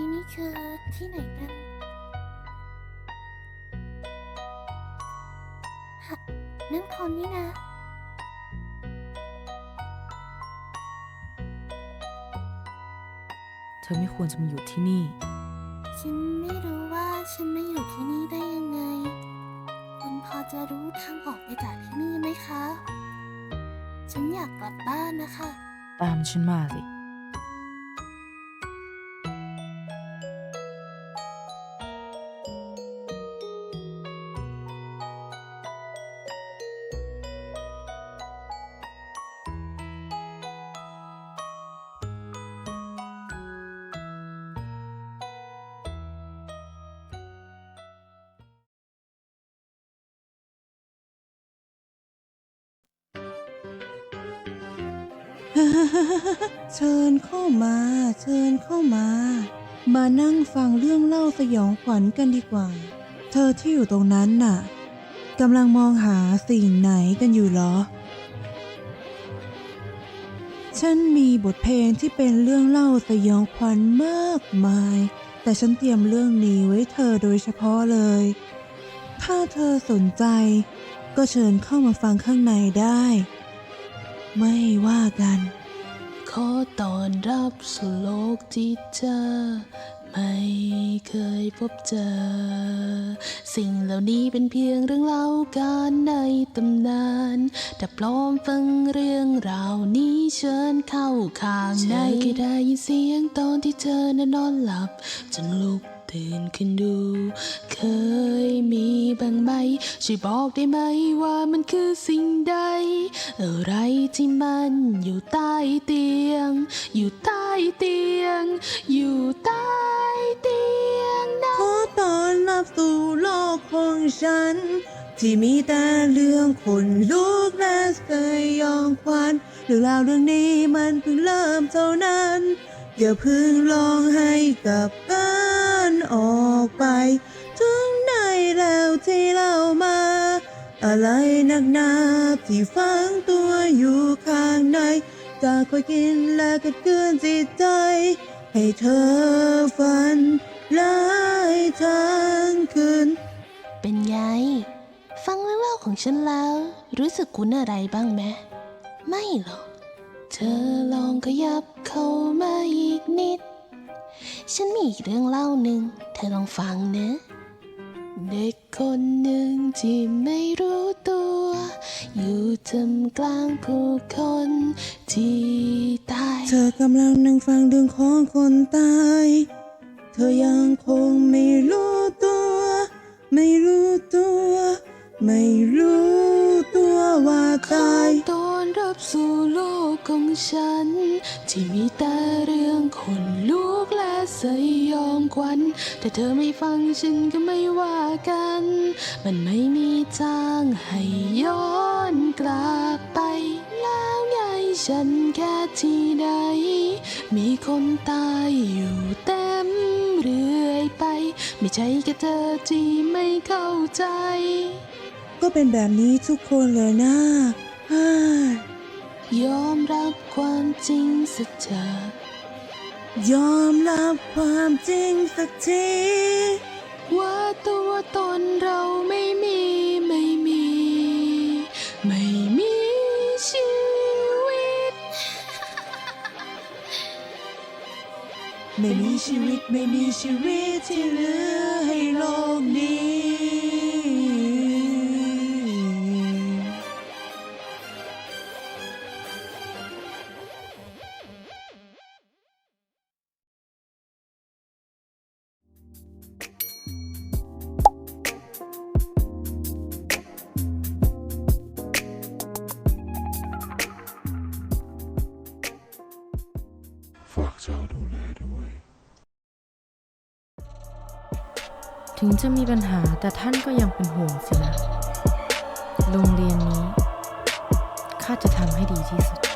ที่นี่คือที่ไหนกันฮะนั่นคนนี่นะ เธอไม่ควรจะมาอยู่ที่นี่ ฉันไม่รู้ว่าฉันมาอยู่ที่นี่ได้ยังไง คุณพอจะรู้ทางออกไปจากที่นี่ไหมคะ ฉันอยากกลับบ้านนะคะ ตามฉันมาสิ เชิญเข้ามา เชิญเข้ามา มานั่งฟังเรื่องเล่าสยองขวัญกันดีกว่า เธอที่อยู่ตรงนั้นน่ะกำลังมองหาสิ่งไหนกันอยู่เหรอ ฉันมีบทเพลงที่เป็นเรื่องเล่าสยองขวัญมากมาย แต่ฉันเตรียมเรื่องนี้ไว้เธอโดยเฉพาะเลย ถ้าเธอสนใจ ก็เชิญเข้ามาฟังข้างในได้ ไม่ว่ากัน ขอต้อนรับสู่โลกที่เธอ ไม่เคยพบเจอ สิ่งเหล่านี้เป็นเพียงเรื่องเล่าการในตำนานแต่ปลอมฟังเรื่องราวนี้เชิญเข้าข้างในแค่ได้ยินเสียงตอนที่เธอนั้นนอนหลับจนลุก ตื่นขึ้นดู เคยมีบางไหมช่วยบอกได้ไหมว่ามันคือสิ่งใด อะไรที่มันอยู่ใต้เตียง อยู่ใต้เตียง อยู่ใต้เตียงนะขอต้อนรับสู่โลกของฉัน ที่มีแต่เรื่องขนลุกและสยองขวัญเรื่องราวเรื่องนี้มันเพิ่งเริ่มเท่านั้นอย่าเพิ่งลองให้กับบ้าน ออกไป ถึงไหนแล้วที่เรามา อะไรหนักหนาที่ฝังตัวอยู่ข้างในจะคอยกินและกัดเกินจิตใจ ให้เธอฝันร้ายทั้งคืนเป็นไง ฟังเรื่องเล่าของฉันแล้ว รู้สึกคุ้นอะไรบ้างไหมไม่หรอก เธอลองขยับเข้ามาอีกนิด ฉันมีอีกเรื่องเล่าหนึ่ง เธอลองฟังนะ เด็กคนหนึ่งที่ไม่รู้ตัว อยู่ท่ามกลางผู้คนที่ตาย เธอกำลังนั่งฟังเรื่องของคนตาย เธอยังคงไม่รู้ตัว ไม่รู้ตัว ไม่รู้ตัวว่าตายต้อนรับสู่โลกของฉัน ที่มีแต่เรื่องขนลุกและ สยองขวัญแต่เธอไม่ฟังฉันก็ไม่ว่ากัน มันไม่มีทางให้ย้อนกลับไป แล้วไงฉันแค่ที่ไหนมีคนตายอยู่เต็มเรื่อยไป ไม่ใช่แค่เธอที่ไม่เข้าใจ ก็เป็นแบบนี้ทุกคนเลยนะฮ่ายยอมรับความจริงสักเถอะ ยอมรับความจริงสักที ว่าตัวตนเราไม่มีไม่มี ไม่มีชีวิต ไม่มีชีวิตไม่มีชีวิตที่เหลือให้โลกนี้ากเจ้าดูแลด้วย ถึงจะมีปัญหาแต่ท่านก็ยังเป็นห่วงสินะ โรงเรียนนี้ ข้าจะทำให้ดีที่สุด